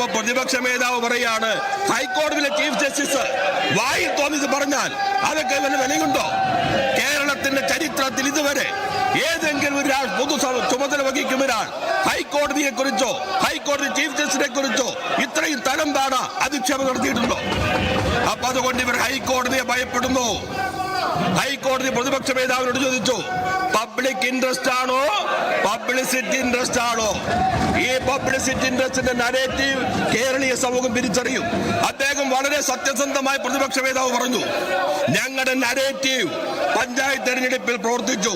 അപ്പൊ പ്രതിപക്ഷ നേതാവ് പറയാണ് ഹൈക്കോടതിയിലെ ചീഫ് ജസ്റ്റിസ് വായിൽ തോന്നിച്ച് പറഞ്ഞാൽ അതൊക്കെ വല്ല വിലയുണ്ടോ? കേരളത്തിന്റെ ചരിത്രത്തിൽ ഇതുവരെ ഏതെങ്കിലും ഒരു രാ- പൊതു ചുമതല വഹിക്കും ഒരാൾ ഹൈക്കോടതിയെ കുറിച്ചോ ഹൈക്കോടതി ചീഫ് ജസ്റ്റിനെ കുറിച്ചോ ഇത്രയും തരം താണ അധിക്ഷേപം നടത്തിയിട്ടുണ്ടോ? അപ്പൊ അതുകൊണ്ട് ഇവർ ഹൈക്കോടതിയെ ഭയപ്പെടുന്നു. ഹൈക്കോടതി പ്രതിപക്ഷ നേതാവിനോട് ചോദിച്ചു പബ്ലിക് ഇൻട്രസ്റ്റ് ആണോ? പബ്ലിസിറ്റി ഇൻട്രസ്റ്റ് ആണോ? ഈ പബ്ലിസിറ്റി ഇൻട്രസ്റ്റിന്റെ നരേറ്റീവ് കേരളീയ സമൂഹം തിരിച്ചറിയും. അദ്ദേഹം വളരെ സത്യസന്ധമായി പ്രതിപക്ഷ നേതാവ് പറഞ്ഞു. ഞങ്ങളുടെ നരേറ്റീവ് പഞ്ചായത്ത് തെരഞ്ഞെടുപ്പിൽ പ്രവർത്തിച്ചു.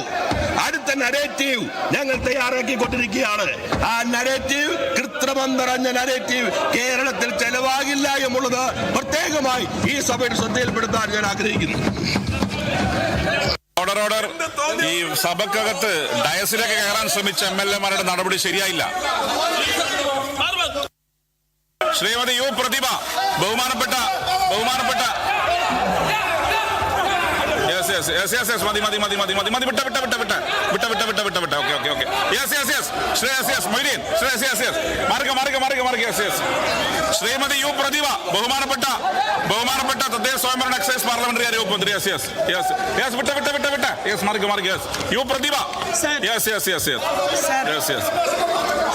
അടുത്ത നരേറ്റീവ് ഞങ്ങൾ തയ്യാറാക്കിക്കൊണ്ടിരിക്കുകയാണ്. ആ നരേറ്റീവ് കൃത്രിമം നിറഞ്ഞ നരേറ്റീവ് കേരളത്തിൽ ചെലവാകില്ല എന്നുള്ളത് പ്രത്യേകമായി ഈ സഭയിൽ ശ്രദ്ധയിൽപ്പെടുത്താൻ ഞാൻ ആഗ്രഹിക്കുന്നു. ഓർഡർ ഓർഡർ ഈ സഭക്കകത്ത് ഡയസിലേക്ക് കയറാൻ ശ്രമിച്ച എം എൽ എമാരുടെ നടപടി ശരിയായില്ല. ശ്രീമതി യു പ്രതിഭ ബഹുമാനപ്പെട്ട ബഹുമാനപ്പെട്ട. Yes yes yes yes yes മതി മതി മതി മതി മതി yes yes yes Shri yes Moideen Shri yes yes മാർഗ മാർഗ മാർഗ മാർഗ yes yes Shrimati U Prathibha ബഹുമാനപ്പെട്ട ബഹുമാനപ്പെട്ട തദ്ദേശ സ്വയംഭരണ എക്സൈസ് പാർലമെന്ററി ആരോഗ്യ മന്ത്രി. യെസ് യെസ് യെസ് യെസ് വിട്ട വിട്ട വിട്ട വിട്ട. യെസ് മാർഗ മാർഗ yes U Prathibha. Yes yes yes yes. Yes yes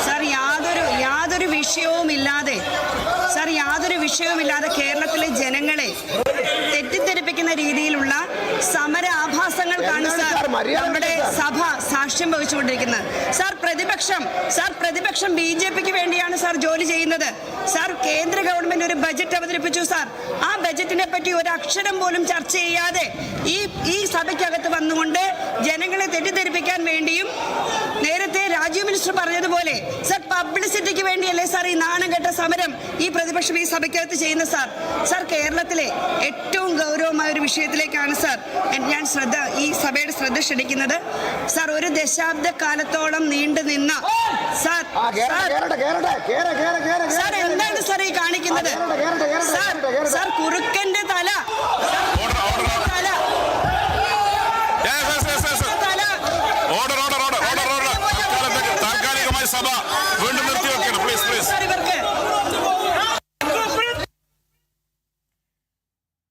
sir യാതൊരു യാതൊരു വിഷയവുമില്ലാതെ സർ യാതൊരു വിഷയവുമില്ലാതെ കേരളത്തിലെ ജനങ്ങളെ തെറ്റിദ്ധരിപ്പിക്കുന്ന രീതിയിലുള്ള സമര സാർ നമ്മുടെ സഭ സാക്ഷ്യം വഹിച്ചുകൊണ്ടിരിക്കുന്നത്. സാർ പ്രതിപക്ഷം സാർ പ്രതിപക്ഷം ബി ജെ പിക്ക് വേണ്ടിയാണ് സാർ ജോലി ചെയ്യുന്നത്. സാർ കേന്ദ്ര ഗവൺമെന്റ് ഒരു ബജറ്റ് അവതരിപ്പിച്ചു സാർ. ആ ബജറ്റിനെ പറ്റി ഒരു അക്ഷരം പോലും ചർച്ച ചെയ്യാതെ ഈ ഈ സഭയ്ക്കകത്ത് വന്നുകൊണ്ട് ജനങ്ങളെ തെറ്റിദ്ധരിപ്പിക്കാൻ വേണ്ടിയും നേരത്തെ രാജീവ് മിനിസ്റ്റർ പറഞ്ഞതുപോലെ സർ പബ്ലിസിറ്റിക്ക് വേണ്ടിയല്ലേ സാർ ഈ നാണംകെട്ട സമരം ഈ പ്രതിപക്ഷം ഈ സഭയ്ക്കകത്ത് ചെയ്യുന്ന സാർ? സാർ കേരളത്തിലെ ഏറ്റവും ഗൗരവമായ ഒരു വിഷയത്തിലേക്കാണ് സാർ ഞാൻ ശ്രദ്ധ ഈ സഭയുടെ ശ്രദ്ധ ക്ഷണിക്കുന്നത്. സാർ ഒരു ദശാബ്ദ കാലത്തോളം നീണ്ടു നിന്ന സാർ ആ, കേറട്ടെ, സാർ കേറട്ടെ, കേറട്ടെ, കേറ്, കേറ്, കേറ്, കേറ്, സാർ കേറ്, എന്താണ് സാർ ഈ കാണിക്കുന്നത് ആ, കേറട്ടെ, കേറട്ടെ, കേറട്ടെ, സാർ കേറട്ടെ, കേറട്ടെ. സാർ കുറുക്കന്റെ തല സാർ, ഓർഡർ ഓർഡർ തല യെസ് യെസ് യെസ് യെസ് തല order order order order order തൽക്കാലത്തേക്ക് താൽക്കാലികമായി സഭ വീണ്ടും നിർത്തിവെക്കണം. പ്ലീസ് പ്ലീസ്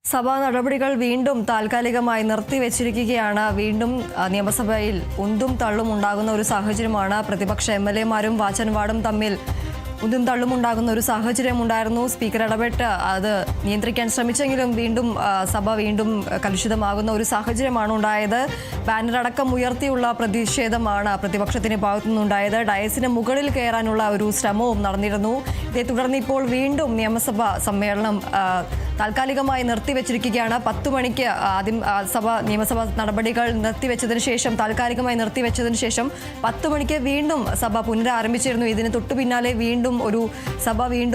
സഭാ നടപടികൾ വീണ്ടും താൽക്കാലികമായി നിർത്തിവെച്ചിരിക്കുകയാണ്. വീണ്ടും നിയമസഭയിൽ ഉന്തും തള്ളും ഉണ്ടാകുന്ന ഒരു സാഹചര്യമാണ് പ്രതിപക്ഷ എം എൽ എമാരും വാച്ചൻവാടും തമ്മിൽ. ഉന്തും തള്ളും ഉണ്ടാകുന്ന ഒരു സാഹചര്യം ഉണ്ടായിരുന്നു. സ്പീക്കർ ഇടപെട്ട് അത് നിയന്ത്രിക്കാൻ ശ്രമിച്ചെങ്കിലും വീണ്ടും സഭ വീണ്ടും കലുഷിതമാകുന്ന ഒരു സാഹചര്യമാണ് ഉണ്ടായത്. ബാനറടക്കം ഉയർത്തിയുള്ള പ്രതിഷേധമാണ് പ്രതിപക്ഷത്തിന്റെ ഭാഗത്തുനിന്നുണ്ടായത്. ഡയസിന് മുകളിൽ കയറാനുള്ള ഒരു ശ്രമവും നടന്നിരുന്നു. ഇതേ തുടർന്ന് ഇപ്പോൾ വീണ്ടും നിയമസഭാ സമ്മേളനം താൽക്കാലികമായി നിർത്തിവെച്ചിരിക്കുകയാണ്. പത്ത് മണിക്ക് ആദ്യം സഭ നിയമസഭാ നടപടികൾ നിർത്തിവെച്ചതിന് ശേഷം താൽക്കാലികമായി നിർത്തിവെച്ചതിന് ശേഷം പത്ത് മണിക്ക് വീണ്ടും സഭ പുനരാരംഭിച്ചിരുന്നു. ഇതിന് തൊട്ടു പിന്നാലെ വീണ്ടും ഒരു സഭ വീണ്ടും